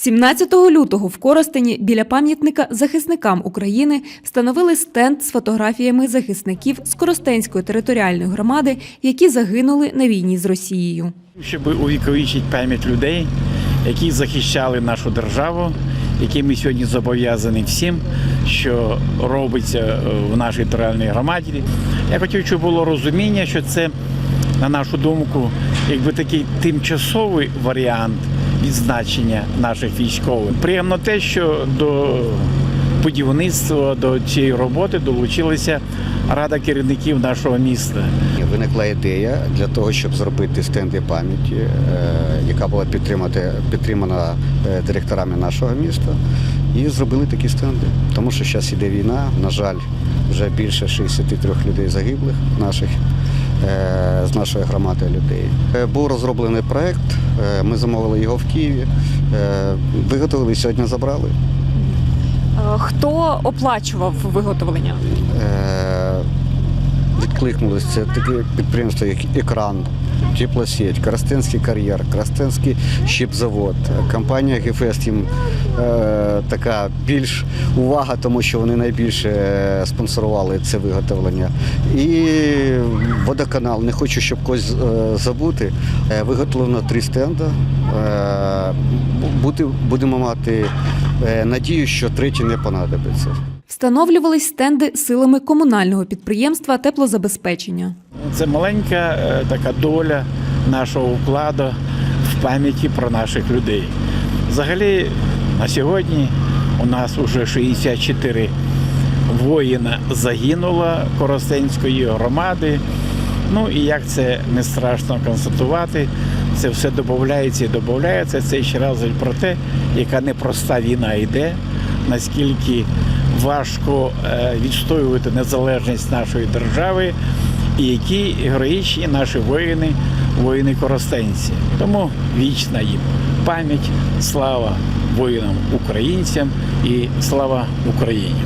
17 лютого в Коростені біля пам'ятника захисникам України встановили стенд з фотографіями захисників з Коростенської територіальної громади, які загинули на війні з Росією. Щоб увіковічити пам'ять людей, які захищали нашу державу, які ми сьогодні зобов'язані всім, що робиться е, в нашій територіальній громаді. Я хотів, щоб було розуміння, що це, на нашу думку, якби такий тимчасовий варіант відзначення наших військових. Приємно те, що до будівництва до цієї роботи долучилася рада керівників нашого міста. Виникла ідея для того, щоб зробити стенди пам'яті, е, яка була підтримати, підтримана е, директорами нашого міста. І зробили такі стенди. Тому що зараз іде війна, на жаль, вже більше 63 людей загиблих наших е, з нашої громади людей. Був розроблений проект, ми замовили його в Києві, е, виготовили сьогодні забрали. Е, Хто оплачував виготовлення? Е, відкликнулися. Таке підприємство, як екран, теплосеть, Коростенський кар'єр, Коростенський щипзавод. Компанія «Гефест» їм е, така більш увага, тому що вони найбільше е, спонсорували це виготовлення. І водоканал, не хочу, щоб когось е, забути. Е, виготовлено три стенда. Е, будемо мати надію, що третій не понадобиться. Встановлювались стенди силами комунального підприємства теплозабезпечення. Це маленька е, така доля нашого вкладу в пам'яті про наших людей. Взагалі, на сьогодні у нас вже 64 воїна загинуло Коростенської громади. Ну і як це не страшно констатувати, це все додається і додається. Це ще раз про те, яка непроста війна йде, наскільки важко е, відстоювати незалежність нашої держави, і які героїчні наші воїни, воїни коростенці. Тому вічна їм пам'ять, слава воїнам українцям і слава Україні.